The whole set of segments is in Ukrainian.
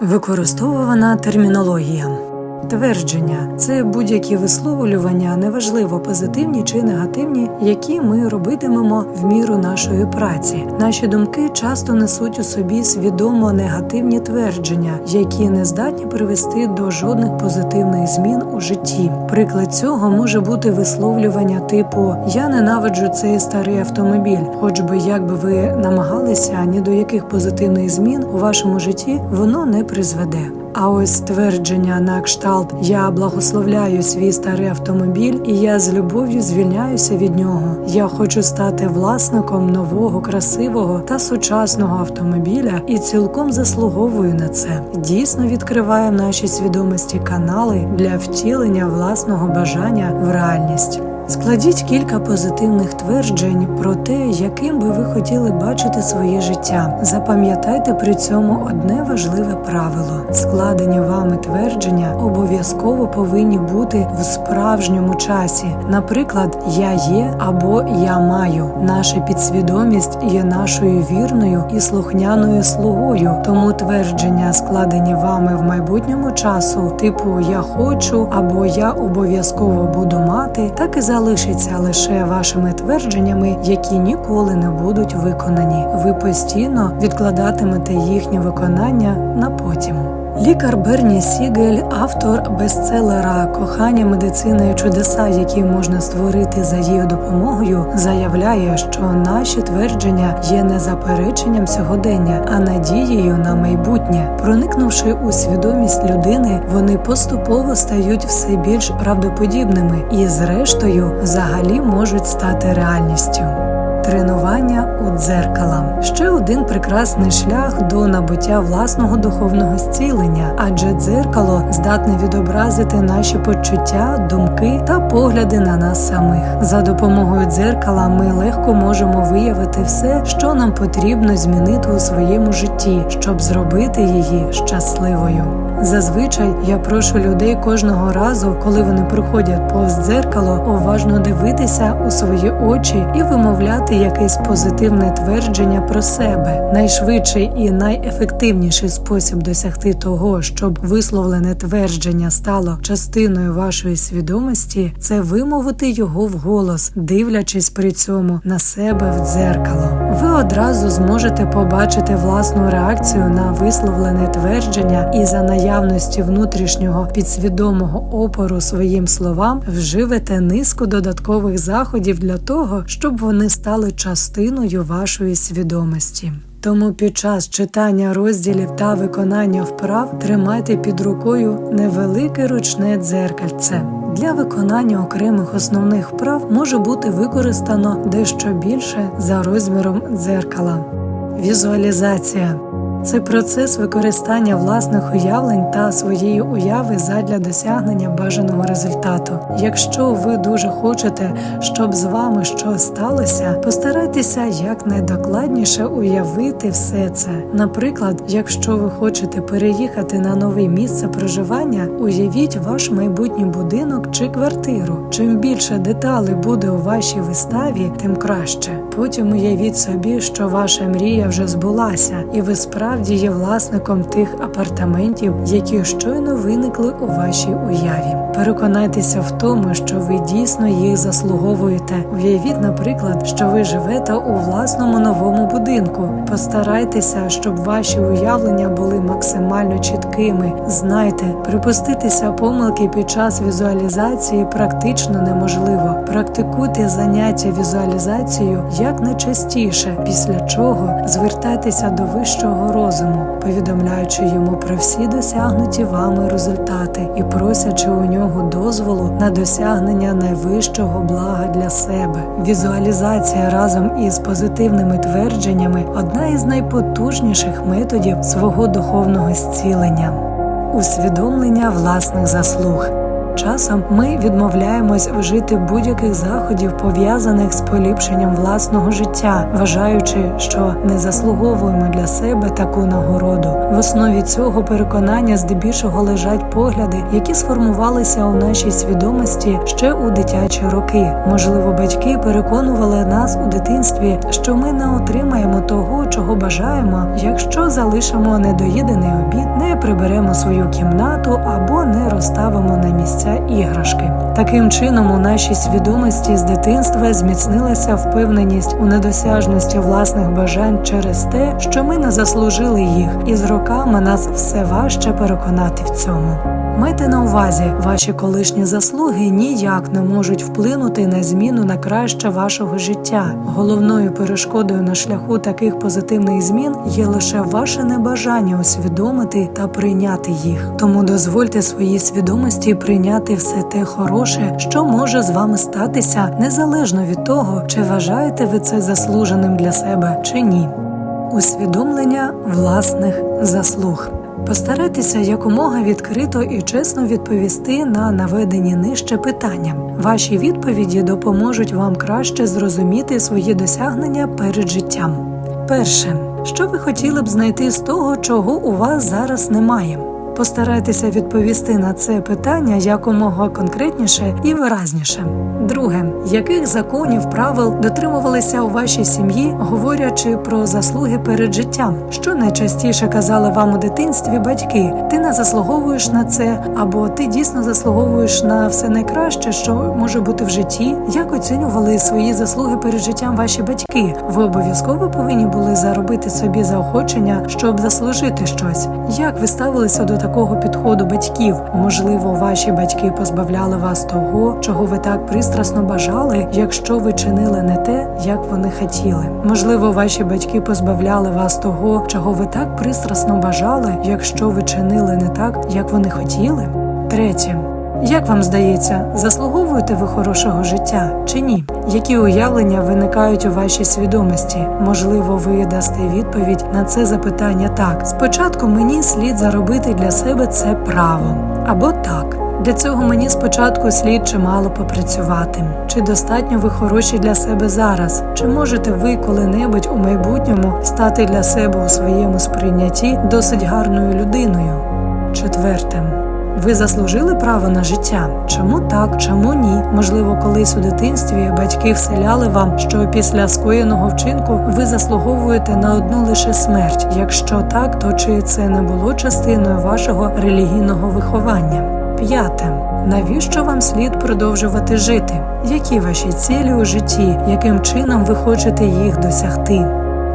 Використовувана термінологія. Твердження це будь-які висловлювання, неважливо позитивні чи негативні, які ми робитимемо в міру нашої праці. Наші думки часто несуть у собі свідомо негативні твердження, які не здатні привести до жодних позитивних змін у житті. Приклад цього може бути висловлювання типу Я ненавиджу цей старий автомобіль, хоч би як би ви намагалися, ні до яких позитивних змін у вашому житті воно не призведе. А ось ствердження на кшталт Я благословляю свій старий автомобіль, і я з любов'ю звільняюся від нього. Я хочу стати власником нового, красивого та сучасного автомобіля і цілком заслуговую на це. Дійсно відкриває в нашій свідомості канали для втілення власного бажання в реальність. Складіть кілька позитивних тверджень про те, яким би ви хотіли бачити своє життя. Запам'ятайте при цьому одне важливе правило: складені вами твердження обов'язково повинні бути в справжньому часі. Наприклад, я є або я маю. Наша підсвідомість є нашою вірною і слухняною слугою. Тому твердження, складені вами в майбутньому часу, типу я хочу або я обов'язково буду мати, так і залишиться лише вашими твердженнями, які ніколи не будуть виконані. Ви постійно відкладатимете їхнє виконання на потім. Лікар Берні Сігель, автор бестселера Кохання, медицина і чудеса, які можна створити за її допомогою, заявляє, що наші твердження є не запереченням сьогодення, а надією на майбутнє. Проникнувши у свідомість людини, вони поступово стають все більш правдоподібними і, зрештою, взагалі можуть стати реальністю. Тренування у дзеркала ще один прекрасний шлях до набуття власного духовного зцілення, адже дзеркало здатне відобразити наші почуття, думки та погляди на нас самих. За допомогою дзеркала ми легко можемо виявити все, що нам потрібно змінити у своєму житті, щоб зробити її щасливою. Зазвичай я прошу людей кожного разу, коли вони проходять повз дзеркало, уважно дивитися у свої очі і вимовляти якесь позитивне твердження про себе. Найшвидший і найефективніший спосіб досягти того, щоб висловлене твердження стало частиною вашої свідомості, це вимовити його вголос, дивлячись при цьому на себе в дзеркало. Ви одразу зможете побачити власну реакцію на висловлене твердження і за наявності внутрішнього підсвідомого опору своїм словам вживете низку додаткових заходів для того, щоб вони стали частиною вашої свідомості. Тому під час читання розділів та виконання вправ тримайте під рукою невелике ручне дзеркальце. Для виконання окремих основних вправ може бути використано дещо більше за розміром дзеркала. Візуалізація це процес використання власних уявлень та своєї уяви задля досягнення бажаного результату. Якщо ви дуже хочете, щоб з вами щось сталося, постарайтеся якнайдокладніше уявити все це. Наприклад, якщо ви хочете переїхати на нове місце проживання, уявіть ваш майбутній будинок чи квартиру. Чим більше деталей буде у вашій виставі, тим краще. Потім уявіть собі, що ваша мрія вже збулася, і ви справді справді є власником тих апартаментів, які щойно виникли у вашій уяві. Переконайтеся в тому, що ви дійсно їх заслуговуєте. Уявіть, наприклад, що ви живете у власному новому будинку. Постарайтеся, щоб ваші уявлення були максимально чіткими. Знайте, припуститися помилки під час візуалізації практично неможливо. Практикуйте заняття візуалізацією якнайчастіше, після чого звертайтеся до вищого розуму, повідомляючи йому про всі досягнуті вами результати і просячи у нього дозволу на досягнення найвищого блага для себе. Візуалізація разом із позитивними твердженнями одна із найпотужніших методів свого духовного зцілення, усвідомлення власних заслуг. Часом ми відмовляємось вжити будь-яких заходів, пов'язаних з поліпшенням власного життя, вважаючи, що не заслуговуємо для себе таку нагороду. В основі цього переконання здебільшого лежать погляди, які сформувалися у нашій свідомості ще у дитячі роки. Можливо, батьки переконували нас у дитинстві, що ми не отримаємо того, чого бажаємо, якщо залишимо недоїдений обід, не приберемо свою кімнату або не розставимо на місця іграшки. Таким чином, у нашій свідомості з дитинства зміцнилася впевненість у недосяжності власних бажань через те, що ми не заслужили їх, і з роками нас все важче переконати в цьому. Майте на увазі, ваші колишні заслуги ніяк не можуть вплинути на зміну на краще вашого життя. Головною перешкодою на шляху таких позитивних змін є лише ваше небажання усвідомити та прийняти їх. Тому дозвольте своїй свідомості прийняти все те хороше, що може з вами статися, незалежно від того, чи вважаєте ви це заслуженим для себе чи ні. Усвідомлення власних заслуг. Постарайтеся якомога відкрито і чесно відповісти на наведені нижче питання. Ваші відповіді допоможуть вам краще зрозуміти свої досягнення перед життям. Перше, що ви хотіли б знайти з того, чого у вас зараз немає. Постарайтеся відповісти на це питання якомога конкретніше і виразніше. Друге, яких законів правил дотримувалися у вашій сім'ї, говорячи про заслуги перед життям, що найчастіше казали вам у дитинстві батьки: ти не заслуговуєш на це, або ти дійсно заслуговуєш на все найкраще, що може бути в житті. Як оцінювали свої заслуги перед життям ваші батьки? Ви обов'язково повинні були заробити собі заохочення, щоб заслужити щось. Як ви ставилися до такого підходу батьків? Можливо, ваші батьки позбавляли вас того, чого ви так пристрасно бажали, якщо ви чинили не те, як вони хотіли. Можливо, ваші батьки позбавляли вас того, чого ви так пристрасно бажали, якщо ви чинили не так, як вони хотіли. Третє. Як вам здається, заслуговуєте ви хорошого життя чи ні? Які уявлення виникають у вашій свідомості? Можливо, ви дасте відповідь на це запитання так: спочатку мені слід заробити для себе це право, або так. Для цього мені спочатку слід чимало попрацювати. Чи достатньо ви хороші для себе зараз? Чи можете ви коли-небудь у майбутньому стати для себе у своєму сприйнятті досить гарною людиною? Четверте. Ви заслужили право на життя? Чому так, чому ні? Можливо, колись у дитинстві батьки вселяли вам, що після скоєного вчинку ви заслуговуєте на одну лише смерть. Якщо так, то чи це не було частиною вашого релігійного виховання? П'яте. Навіщо вам слід продовжувати жити? Які ваші цілі у житті? Яким чином ви хочете їх досягти?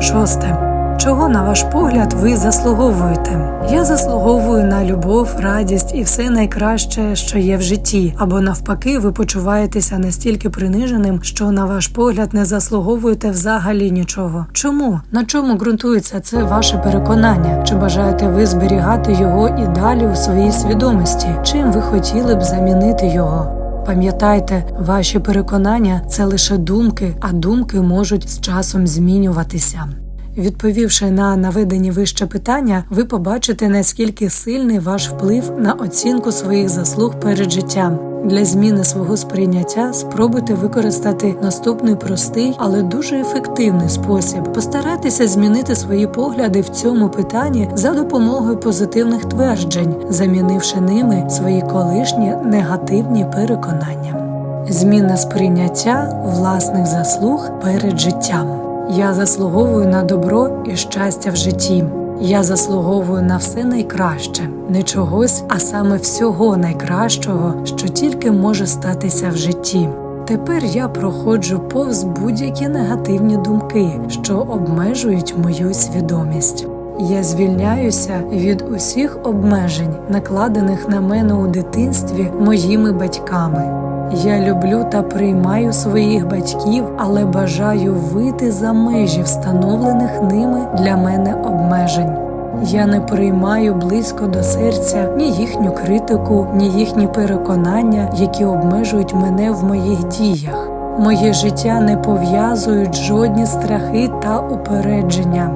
Шосте. Чого, на ваш погляд, ви заслуговуєте? Я заслуговую на любов, радість і все найкраще, що є в житті, або навпаки, ви почуваєтеся настільки приниженим, що на ваш погляд не заслуговуєте взагалі нічого. Чому? На чому ґрунтується це ваше переконання? Чи бажаєте ви зберігати його і далі у своїй свідомості? Чим ви хотіли б замінити його? Пам'ятайте, ваші переконання це лише думки, а думки можуть з часом змінюватися. Відповівши на наведені вище питання, ви побачите, наскільки сильний ваш вплив на оцінку своїх заслуг перед життям. Для зміни свого сприйняття спробуйте використати наступний простий, але дуже ефективний спосіб. Постарайтеся змінити свої погляди в цьому питанні за допомогою позитивних тверджень, замінивши ними свої колишні негативні переконання. Зміна сприйняття власних заслуг перед життям. Я заслуговую на добро і щастя в житті. Я заслуговую на все найкраще, не чогось, а саме всього найкращого, що тільки може статися в житті. Тепер я проходжу повз будь-які негативні думки, що обмежують мою свідомість. Я звільняюся від усіх обмежень, накладених на мене у дитинстві моїми батьками. Я люблю та приймаю своїх батьків, але бажаю вийти за межі встановлених ними для мене обмежень. Я не приймаю близько до серця ні їхню критику, ні їхні переконання, які обмежують мене в моїх діях. Моє життя не пов'язують жодні страхи та упередження.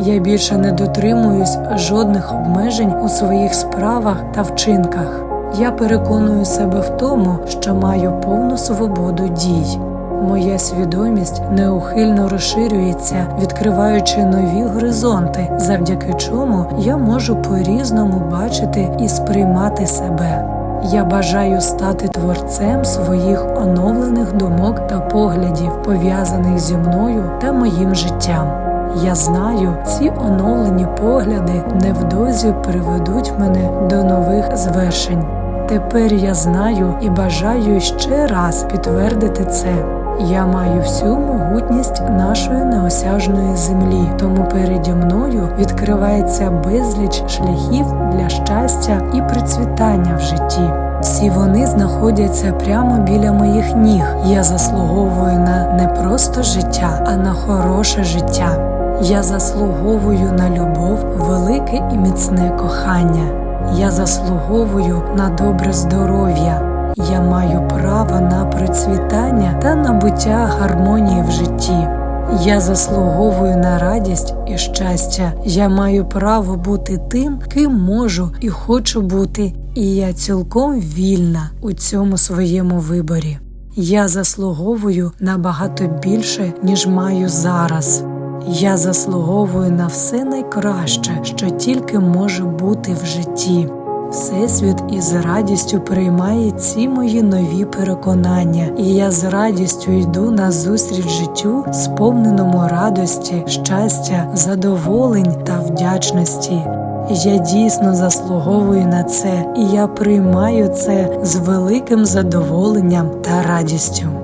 Я більше не дотримуюсь жодних обмежень у своїх справах та вчинках. Я переконую себе в тому, що маю повну свободу дій. Моя свідомість неухильно розширюється, відкриваючи нові горизонти, завдяки чому я можу по-різному бачити і сприймати себе. Я бажаю стати творцем своїх оновлених думок та поглядів, пов'язаних зі мною та моїм життям. Я знаю, ці оновлені погляди невдовзі приведуть мене до нових звершень. Тепер я знаю і бажаю ще раз підтвердити це. Я маю всю могутність нашої неосяжної землі, тому переді мною відкривається безліч шляхів для щастя і процвітання в житті. Всі вони знаходяться прямо біля моїх ніг. Я заслуговую на не просто життя, а на хороше життя. Я заслуговую на любов, велике і міцне кохання. Я заслуговую на добре здоров'я. Я маю право на процвітання та набуття гармонії в житті. Я заслуговую на радість і щастя. Я маю право бути тим, ким можу і хочу бути, і я цілком вільна у цьому своєму виборі. Я заслуговую набагато більше, ніж маю зараз. Я заслуговую на все найкраще, що тільки може бути в житті. Всесвіт із радістю приймає ці мої нові переконання, і я з радістю йду на зустріч життю, сповненому радості, щастя, задоволень та вдячності. Я дійсно заслуговую на це, і я приймаю це з великим задоволенням та радістю.